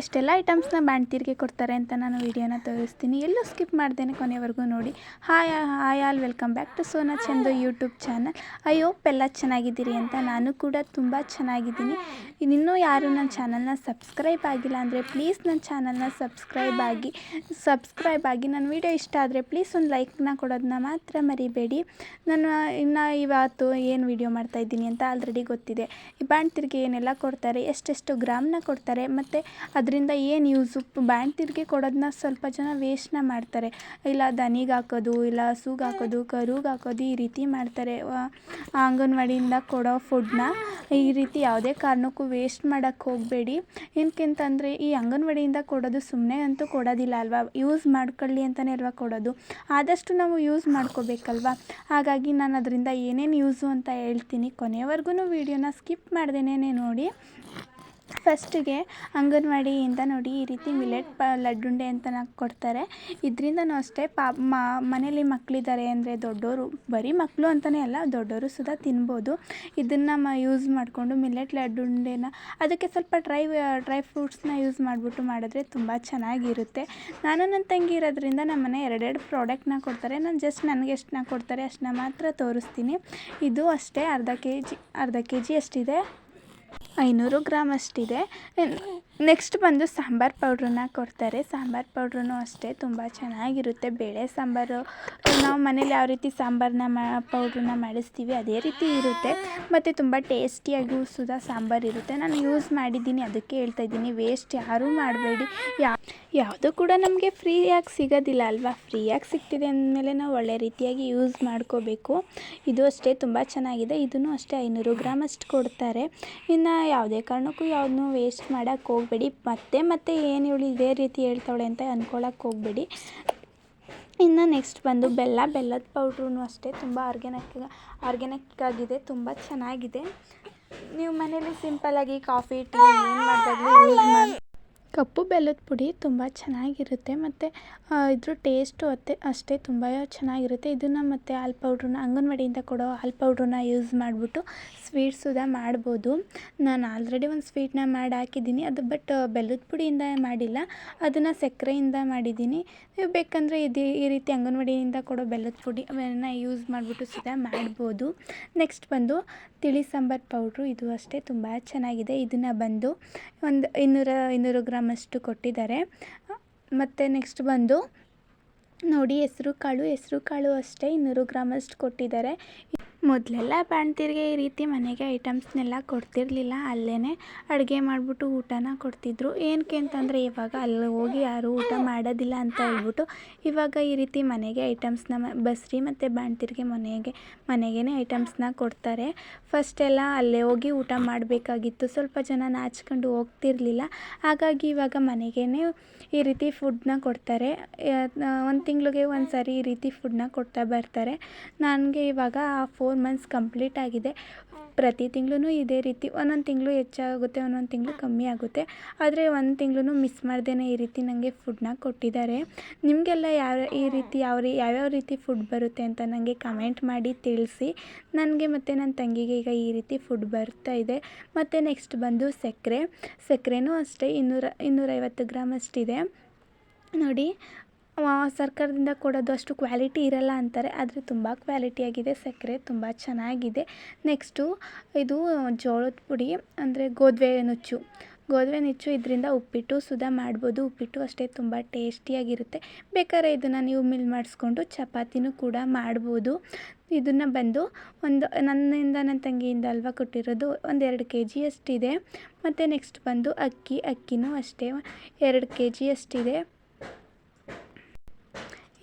ಎಷ್ಟೆಲ್ಲ ಐಟಮ್ಸ್ನ ಬಾಣ್ತೀರಿಗೆ ಕೊಡ್ತಾರೆ ಅಂತ ನಾನು ವೀಡಿಯೋನ ತೋರಿಸ್ತೀನಿ. ಎಲ್ಲೂ ಸ್ಕಿಪ್ ಮಾಡ್ದೇನೆ ಕೊನೆವರೆಗೂ ನೋಡಿ. Hi hi all welcome back to Sona Chandu YouTube channel I hope ಎಲ್ಲ ಚೆನ್ನಾಗಿದ್ದೀರಿ ಅಂತ ನಾನು ಕೂಡ ತುಂಬ ಚೆನ್ನಾಗಿದ್ದೀನಿ. ಇನ್ನೂ ಯಾರು ನನ್ನ ಚಾನಲ್ನ ಸಬ್ಸ್ಕ್ರೈಬ್ ಆಗಿಲ್ಲ ಅಂದರೆ ಪ್ಲೀಸ್ ನನ್ನ ಚಾನಲ್ನ ಸಬ್ಸ್ಕ್ರೈಬ್ ಆಗಿ ಸಬ್ಸ್ಕ್ರೈಬ್ ಆಗಿ. ನನ್ನ ವಿಡಿಯೋ ಇಷ್ಟ ಆದರೆ ಪ್ಲೀಸ್ ಒಂದು ಲೈಕ್ನ ಕೊಡೋದನ್ನ ಮಾತ್ರ ಮರಿಬೇಡಿ. ನಾನು ಇನ್ನು ಇವತ್ತು ಏನು ವಿಡಿಯೋ ಮಾಡ್ತಾಯಿದ್ದೀನಿ ಅಂತ ಆಲ್ರೆಡಿ ಗೊತ್ತಿದೆ. ಈ ಬಾಣ್ತಿರಿಗೆ ಏನೆಲ್ಲ ಕೊಡ್ತಾರೆ, ಎಷ್ಟೆಷ್ಟು ಗ್ರಾಮ್ನ ಕೊಡ್ತಾರೆ, ಮತ್ತು ಅದರಿಂದ ಏನು ಯೂಸು ಬಾಣ್ತಿರಿಗೆ ಕೊಡೋದನ್ನ ಸ್ವಲ್ಪ ಜನ ವೇಸ್ಟ್ನ ಮಾಡ್ತಾರೆ. ಇಲ್ಲ ದನಿಗೆ ಹಾಕೋದು, ಇಲ್ಲ ಹಸುಗೆ ಹಾಕೋದು, ಕರುಗೆ ಹಾಕೋದು ಈ ರೀತಿ ಮಾಡ್ತಾರೆ. ಅಂಗನವಾಡಿಯಿಂದ ಕೊಡೋ ಫುಡ್ಡನ್ನ ಈ ರೀತಿ ಯಾವುದೇ ಕಾರಣಕ್ಕೂ ವೇಸ್ಟ್ ಮಾಡೋಕ್ಕೆ ಹೋಗಬೇಡಿ. ಏನಕ್ಕೆಂತಂದರೆ ಈ ಅಂಗನವಾಡಿಯಿಂದ ಕೊಡೋದು ಸುಮ್ಮನೆ ಅಂತೂ ಕೊಡೋದಿಲ್ಲ ಅಲ್ವಾ? ಯೂಸ್ ಮಾಡ್ಕೊಳ್ಳಿ ಅಂತಲೇ ಅಲ್ವಾ ಕೊಡೋದು? ಆದಷ್ಟು ನಾವು ಯೂಸ್ ಮಾಡ್ಕೋಬೇಕಲ್ವಾ? ಹಾಗಾಗಿ ನಾನು ಅದರಿಂದ ಏನೇನು ಯೂಸು ಅಂತ ಹೇಳ್ತೀನಿ. ಕೊನೆವರೆಗೂ ವೀಡಿಯೋನ ಸ್ಕಿಪ್ ಮಾಡ್ದೇನೆ ನೋಡಿ. ಫಸ್ಟಿಗೆ ಅಂಗನವಾಡಿಯಿಂದ ನೋಡಿ ಈ ರೀತಿ ಮಿಲೆಟ್ ಪ ಲಡ್ಡುಂಡೆ ಅಂತ ಕೊಡ್ತಾರೆ. ಇದರಿಂದನೂ ಅಷ್ಟೇ ಪಾ ಮನೇಲಿ ಮಕ್ಕಳಿದ್ದಾರೆ ಅಂದರೆ ದೊಡ್ಡವರು ಬರೀ ಮಕ್ಕಳು ಅಂತಲೇ ಅಲ್ಲ ದೊಡ್ಡವರು ಸುದಾ ತಿನ್ಬೋದು. ಇದನ್ನು ಮ ಯೂಸ್ ಮಾಡಿಕೊಂಡು ಮಿಲೆಟ್ ಲಡ್ಡುಂಡೆನ ಅದಕ್ಕೆ ಸ್ವಲ್ಪ ಡ್ರೈ ಡ್ರೈ ಫ್ರೂಟ್ಸ್ನ ಯೂಸ್ ಮಾಡಿಬಿಟ್ಟು ಮಾಡಿದ್ರೆ ತುಂಬ ಚೆನ್ನಾಗಿರುತ್ತೆ. ನಾನು ನನ್ನ ತಂಗಿ ಇರೋದ್ರಿಂದ ನಮ್ಮ ಮನೆ ಎರಡೆರಡು ಪ್ರಾಡಕ್ಟ್ನ ಕೊಡ್ತಾರೆ. ನಾನು ಜಸ್ಟ್ ನನಗೆ ಎಷ್ಟನ್ನ ಕೊಡ್ತಾರೆ ಅಷ್ಟನ್ನ ಮಾತ್ರ ತೋರಿಸ್ತೀನಿ. ಇದು ಅಷ್ಟೇ ಅರ್ಧ ಕೆ ಜಿ ಅರ್ಧ ಕೆ ಜಿ ಅಷ್ಟಿದೆ. ಐನೂರು ಗ್ರಾಮ್ ಅಷ್ಟಿದೆ. ನೆಕ್ಸ್ಟ್ ಬಂದು ಸಾಂಬಾರು ಪೌಡ್ರನ್ನ ಕೊಡ್ತಾರೆ. ಸಾಂಬಾರು ಪೌಡ್ರೂ ಅಷ್ಟೇ ತುಂಬ ಚೆನ್ನಾಗಿರುತ್ತೆ. ಬೇಳೆ ಸಾಂಬಾರು, ನಾವು ಮನೇಲಿ ಯಾವ ರೀತಿ ಸಾಂಬಾರನ್ನ ಮಾ, ಪೌಡ್ರನ್ನ ಮಾಡಿಸ್ತೀವಿ ಅದೇ ರೀತಿ ಇರುತ್ತೆ. ಮತ್ತು ತುಂಬ ಟೇಸ್ಟಿಯಾಗಿ ಸುಧಾ ಸಾಂಬಾರು ಇರುತ್ತೆ. ನಾನು ಯೂಸ್ ಮಾಡಿದ್ದೀನಿ, ಅದಕ್ಕೆ ಹೇಳ್ತಾ ಇದ್ದೀನಿ. ವೇಸ್ಟ್ ಯಾರೂ ಮಾಡಬೇಡಿ. ಯಾ, ಯಾವುದು ಕೂಡ ನಮಗೆ ಫ್ರೀಯಾಗಿ ಸಿಗೋದಿಲ್ಲ ಅಲ್ವಾ? ಫ್ರೀಯಾಗಿ ಸಿಗ್ತಿದೆ ಅಂದಮೇಲೆ ನಾವು ಒಳ್ಳೆ ರೀತಿಯಾಗಿ ಯೂಸ್ ಮಾಡ್ಕೋಬೇಕು. ಇದು ಅಷ್ಟೇ ತುಂಬ ಚೆನ್ನಾಗಿದೆ. ಇದನ್ನು ಅಷ್ಟೇ ಐನೂರು ಗ್ರಾಮ್ ಅಷ್ಟು ಕೊಡ್ತಾರೆ. ಇನ್ನು ಯಾವುದೇ ಕಾರಣಕ್ಕೂ ಯಾವುದನ್ನೂ ವೇಸ್ಟ್ ಮಾಡೋಕ್ಕೆ ಹೋಗಬೇಡಿ ಮತ್ತೆ ಮತ್ತೆ ಏನು ಇವಳು ಇದೇ ರೀತಿ ಹೇಳ್ತಾವಳೆ ಅಂತ ಅಂದ್ಕೊಳ್ಳೋಕೆ ಹೋಗಬೇಡಿ. ಇನ್ನು ನೆಕ್ಸ್ಟ್ ಬಂದು ಬೆಲ್ಲ, ಬೆಲ್ಲದ ಪೌಡ್ರೂ ಅಷ್ಟೇ. ತುಂಬ ಆರ್ಗ್ಯಾನಿಕ್ ಆರ್ಗ್ಯಾನಿಕ್ ಆಗಿದೆ, ತುಂಬ ಚೆನ್ನಾಗಿದೆ. ನೀವು ಮನೇಲಿ ಸಿಂಪಲ್ಲಾಗಿ ಕಾಫಿ ಟೀ ಏನು ಮಾಡಿದಾಗಲೂ ಯೂಸ್ ಮಾಡಿ ಕಪ್ಪು ಬೆಲ್ಲದ ಪುಡಿ ತುಂಬ ಚೆನ್ನಾಗಿರುತ್ತೆ ಮತ್ತು ಇದ್ರ ಟೇಸ್ಟು ಅತ್ತೆ, ಅಷ್ಟೇ ತುಂಬ ಚೆನ್ನಾಗಿರುತ್ತೆ. ಇದನ್ನು ಮತ್ತು ಹಾಲು ಪೌಡ್ರನ್ನ ಅಂಗನವಾಡಿಯಿಂದ ಕೊಡೋ ಹಾಲು ಪೌಡ್ರನ್ನ ಯೂಸ್ ಮಾಡಿಬಿಟ್ಟು ಸ್ವೀಟ್ ಸುಧಾ ಮಾಡ್ಬೋದು. ನಾನು ಆಲ್ರೆಡಿ ಒಂದು ಸ್ವೀಟ್ನ ಮಾಡಿ ಹಾಕಿದ್ದೀನಿ. ಅದು ಬಟ್ ಬೆಲ್ಲದ ಪುಡಿಯಿಂದ ಮಾಡಿಲ್ಲ. ಅದನ್ನು ಸಕ್ಕರೆಯಿಂದ ಮಾಡಿದ್ದೀನಿ. ನೀವು ಬೇಕಂದರೆ ಇದು, ಈ ರೀತಿ ಅಂಗನವಾಡಿಯಿಂದ ಕೊಡೋ ಬೆಲ್ಲದ ಪುಡಿ ಅವನ್ನ ಯೂಸ್ ಮಾಡಿಬಿಟ್ಟು ಸುಧಾ ಮಾಡ್ಬೋದು. ನೆಕ್ಸ್ಟ್ ಬಂದು ತಿಳಿ ಸಾಂಬಾರು ಪೌಡ್ರು ಇದು ಅಷ್ಟೇ ತುಂಬ ಚೆನ್ನಾಗಿದೆ. ಇದನ್ನು ಬಂದು ಒಂದು ಇನ್ನೂರ, ಇನ್ನೂರು ಗ್ರಾಮ್ ಅಷ್ಟು ಕೊಟ್ಟಿದ್ದಾರೆ. ಮತ್ತು ನೆಕ್ಸ್ಟ್ ಬಂದು ನೋಡಿ ಹೆಸ್ರು ಕಾಳು. ಹೆಸ್ರು ಕಾಳು ಅಷ್ಟೇ ಇನ್ನೂರು ಗ್ರಾಮಷ್ಟು ಕೊಟ್ಟಿದ್ದಾರೆ. ಮೊದಲೆಲ್ಲ ಬಾಣ್ತಿರಿಗೆ ಈ ರೀತಿ ಮನೆಗೆ ಐಟಮ್ಸ್ನೆಲ್ಲ ಕೊಡ್ತಿರಲಿಲ್ಲ. ಅಲ್ಲೇ ಅಡುಗೆ ಮಾಡಿಬಿಟ್ಟು ಊಟನ ಕೊಡ್ತಿದ್ರು. ಏನಕ್ಕೆ ಅಂತಂದರೆ ಇವಾಗ ಅಲ್ಲಿ ಹೋಗಿ ಯಾರೂ ಊಟ ಮಾಡೋದಿಲ್ಲ ಅಂತ ಹೇಳ್ಬಿಟ್ಟು ಇವಾಗ ಈ ರೀತಿ ಮನೆಗೆ ಐಟಮ್ಸ್ನ ಬಸ್ರಿ ಮತ್ತು ಬಾಣ್ತಿರಿಗೆ ಮನೆಗೆ ಮನೆಗೇ ಐಟಮ್ಸ್ನ ಕೊಡ್ತಾರೆ. ಫಸ್ಟೆಲ್ಲ ಅಲ್ಲೇ ಹೋಗಿ ಊಟ ಮಾಡಬೇಕಾಗಿತ್ತು. ಸ್ವಲ್ಪ ಜನ ನಾಚ್ಕೊಂಡು ಹೋಗ್ತಿರ್ಲಿಲ್ಲ. ಹಾಗಾಗಿ ಇವಾಗ ಮನೆಗೇ ಈ ರೀತಿ ಫುಡ್ನ ಕೊಡ್ತಾರೆ. ಒಂದು ತಿಂಗಳಿಗೆ ಒಂದು ಸಾರಿ ಈ ರೀತಿ ಫುಡ್ನ ಕೊಡ್ತಾ ಬರ್ತಾರೆ. ನನಗೆ ಇವಾಗ ಫೋರ್ ಮಂತ್ಸ್ ಕಂಪ್ಲೀಟ್ ಆಗಿದೆ. ಪ್ರತಿ ತಿಂಗಳೂ ಇದೇ ರೀತಿ ಒಂದೊಂದು ತಿಂಗಳು ಹೆಚ್ಚಾಗುತ್ತೆ, ಒಂದೊಂದು ತಿಂಗಳು ಕಮ್ಮಿ ಆಗುತ್ತೆ. ಆದರೆ ಒಂದು ತಿಂಗಳೂ ಮಿಸ್ ಮಾಡ್ದೇ ಈ ರೀತಿ ನನಗೆ ಫುಡ್ನ ಕೊಟ್ಟಿದ್ದಾರೆ. ನಿಮಗೆಲ್ಲ ಯಾವ ಈ ರೀತಿ ಯಾವ ರೀ, ಯಾವ್ಯಾವ ರೀತಿ ಫುಡ್ ಬರುತ್ತೆ ಅಂತ ನನಗೆ ಕಮೆಂಟ್ ಮಾಡಿ ತಿಳಿಸಿ. ನನಗೆ ಮತ್ತು ನನ್ನ ತಂಗಿಗೆ ಈಗ ಈ ರೀತಿ ಫುಡ್ ಬರ್ತಾ ಇದೆ. ಮತ್ತು ನೆಕ್ಸ್ಟ್ ಬಂದು ಸಕ್ಕರೆ. ಸಕ್ಕರೆನೂ ಅಷ್ಟೇ, ಇನ್ನೂರ, ಇನ್ನೂರೈವತ್ತು ಗ್ರಾಮ್ ಅಷ್ಟಿದೆ. ನೋಡಿ ಸರ್ಕಾರದಿಂದ ಕೊಡೋದು ಅಷ್ಟು ಕ್ವಾಲಿಟಿ ಇರಲ್ಲ ಅಂತಾರೆ, ಆದರೆ ತುಂಬ ಕ್ವಾಲಿಟಿಯಾಗಿದೆ ಸಕ್ಕರೆ ತುಂಬ ಚೆನ್ನಾಗಿದೆ. ನೆಕ್ಸ್ಟು ಇದು ಜೋಳದ ಪುಡಿ, ಅಂದರೆ ಗೋಧಿ ನುಚ್ಚು. ಗೋಧಿ ನುಚ್ಚು ಇದರಿಂದ ಉಪ್ಪಿಟ್ಟು ಸುಧಾ ಮಾಡ್ಬೋದು, ಉಪ್ಪಿಟ್ಟು ಅಷ್ಟೇ ತುಂಬ ಟೇಸ್ಟಿಯಾಗಿರುತ್ತೆ. ಬೇಕಾದ್ರೆ ಇದನ್ನು ನೀವು ಮಿಲ್ ಮಾಡಿಸ್ಕೊಂಡು ಚಪಾತಿನೂ ಕೂಡ ಮಾಡ್ಬೋದು. ಇದನ್ನು ಬಂದು ಒಂದು, ನನ್ನಿಂದ ನನ್ನ ತಂಗಿಯಿಂದ ಅಲ್ವಾ ಕೊಟ್ಟಿರೋದು, ಒಂದು ಎರಡು ಕೆ ಜಿ ಅಷ್ಟಿದೆ. ಮತ್ತು ನೆಕ್ಸ್ಟ್ ಬಂದು ಅಕ್ಕಿ, ಅಕ್ಕಿನೂ ಅಷ್ಟೇ ಎರಡು ಕೆ ಜಿ ಅಷ್ಟಿದೆ.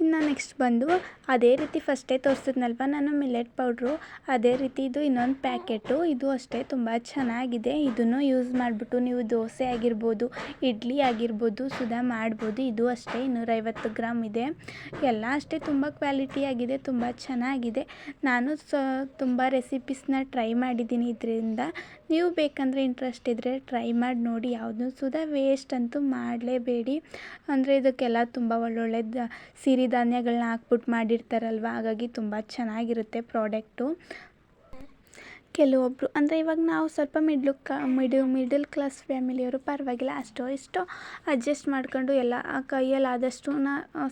ಇನ್ನು ನೆಕ್ಸ್ಟ್ ಬಂದು ಅದೇ ರೀತಿ ಫಸ್ಟೇ ತೋರಿಸಿದ್ನಲ್ವ? ನಾನು ಮಿಲೆಟ್ ಪೌಡ್ರು ಅದೇ ರೀತಿ ಇದು ಇನ್ನೊಂದು ಪ್ಯಾಕೆಟು ಇದು ಅಷ್ಟೇ ತುಂಬ ಚೆನ್ನಾಗಿದೆ. ಇದನ್ನು ಯೂಸ್ ಮಾಡಿಬಿಟ್ಟು ನೀವು ದೋಸೆ ಆಗಿರ್ಬೋದು, ಇಡ್ಲಿ ಆಗಿರ್ಬೋದು ಸುಧಾ ಮಾಡ್ಬೋದು, ಇದು ಅಷ್ಟೇ ಇನ್ನೂರೈವತ್ತು ಗ್ರಾಮ್ ಇದೆ. ಎಲ್ಲ ಅಷ್ಟೇ ತುಂಬ ಕ್ವಾಲಿಟಿಯಾಗಿದೆ ತುಂಬ ಚೆನ್ನಾಗಿದೆ. ನಾನು ಸ ತುಂಬ ರೆಸಿಪೀಸ್ನ ಟ್ರೈ ಮಾಡಿದ್ದೀನಿ ಇದರಿಂದ. ನೀವು ಬೇಕಂದರೆ ಇಂಟ್ರೆಸ್ಟ್ ಇದ್ದರೆ ಟ್ರೈ ಮಾಡಿ ನೋಡಿ. ಯಾವುದೂ ಸುದಾ ವೇಸ್ಟ್ ಅಂತೂ ಮಾಡಲೇಬೇಡಿ. ಅಂದರೆ ಇದಕ್ಕೆಲ್ಲ ತುಂಬ ಒಳ್ಳೊಳ್ಳೆ ಸಿರಿಧಾನ್ಯಗಳನ್ನ ಹಾಕ್ಬಿಟ್ಟು ಮಾಡಿರ್ತಾರಲ್ವ? ಹಾಗಾಗಿ ತುಂಬ ಚೆನ್ನಾಗಿರುತ್ತೆ ಪ್ರಾಡಕ್ಟು. ಕೆಲವೊಬ್ಬರು ಅಂದರೆ ಇವಾಗ ನಾವು ಸ್ವಲ್ಪ ಮಿಡ್ಲು ಕ ಮಿಡು ಮಿಡಲ್ ಕ್ಲಾಸ್ ಫ್ಯಾಮಿಲಿಯವರು ಪರವಾಗಿಲ್ಲ, ಅಷ್ಟೋ ಇಷ್ಟೋ ಅಡ್ಜಸ್ಟ್ ಮಾಡ್ಕೊಂಡು ಎಲ್ಲ ಕೈಯಲ್ಲಿ ಆದಷ್ಟು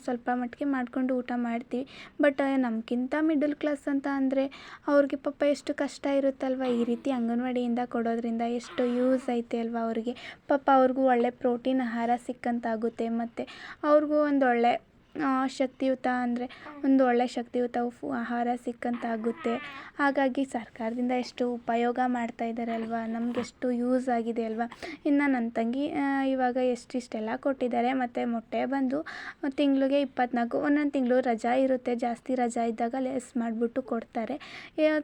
ಸ್ವಲ್ಪ ಮಟ್ಟಿಗೆ ಮಾಡಿಕೊಂಡು ಊಟ ಮಾಡ್ತೀವಿ. ಬಟ್ ನಮಗಿಂತ ಮಿಡಲ್ ಕ್ಲಾಸ್ ಅಂತ ಅಂದರೆ ಅವ್ರಿಗೆ ಪಾಪ ಎಷ್ಟು ಕಷ್ಟ ಇರುತ್ತಲ್ವ? ಈ ರೀತಿ ಅಂಗನವಾಡಿಯಿಂದ ಕೊಡೋದ್ರಿಂದ ಎಷ್ಟು ಯೂಸ್ ಐತೆ ಅಲ್ವ ಅವ್ರಿಗೆ. ಪಾಪ ಅವ್ರಿಗೂ ಒಳ್ಳೆ ಪ್ರೋಟೀನ್, ಆಹಾರ ಸಿಕ್ಕಂತಾಗುತ್ತೆ. ಮತ್ತು ಅವ್ರಿಗೂ ಒಂದೊಳ್ಳೆ ಶಕ್ತಿಯುತ ಅಂದರೆ ಒಂದು ಒಳ್ಳೆಯ ಶಕ್ತಿಯುತ ಫು ಆಹಾರ ಸಿಕ್ಕಂತಾಗುತ್ತೆ. ಹಾಗಾಗಿ ಸರ್ಕಾರದಿಂದ ಎಷ್ಟು ಉಪಯೋಗ ಮಾಡ್ತಾ ಇದ್ದಾರೆ ಅಲ್ವಾ? ನಮಗೆಷ್ಟು ಯೂಸ್ ಆಗಿದೆ ಅಲ್ವಾ? ಇನ್ನು ನನ್ನ ತಂಗಿ ಇವಾಗ ಎಷ್ಟಿಷ್ಟೆಲ್ಲ ಕೊಟ್ಟಿದ್ದಾರೆ. ಮತ್ತು ಮೊಟ್ಟೆ ಬಂದು ತಿಂಗಳಿಗೆ ಇಪ್ಪತ್ನಾಲ್ಕು, ಒಂದೊಂದು ತಿಂಗಳು ರಜಾ ಇರುತ್ತೆ. ಜಾಸ್ತಿ ರಜಾ ಇದ್ದಾಗ ಲೆಸ್ ಮಾಡಿಬಿಟ್ಟು ಕೊಡ್ತಾರೆ.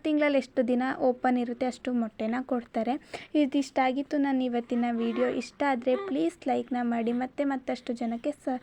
ತಿಂಗಳಲ್ಲಿ ಎಷ್ಟು ದಿನ ಓಪನ್ ಇರುತ್ತೆ ಅಷ್ಟು ಮೊಟ್ಟೆನ ಕೊಡ್ತಾರೆ. ಇದಿಷ್ಟಾಗಿತ್ತು ನಾನು ಇವತ್ತಿನ ವಿಡಿಯೋ ಇಷ್ಟ ಆದರೆ ಪ್ಲೀಸ್ ಲೈಕ್ನ ಮಾಡಿ. ಮತ್ತೆ ಮತ್ತಷ್ಟು ಜನಕ್ಕೆ ಸ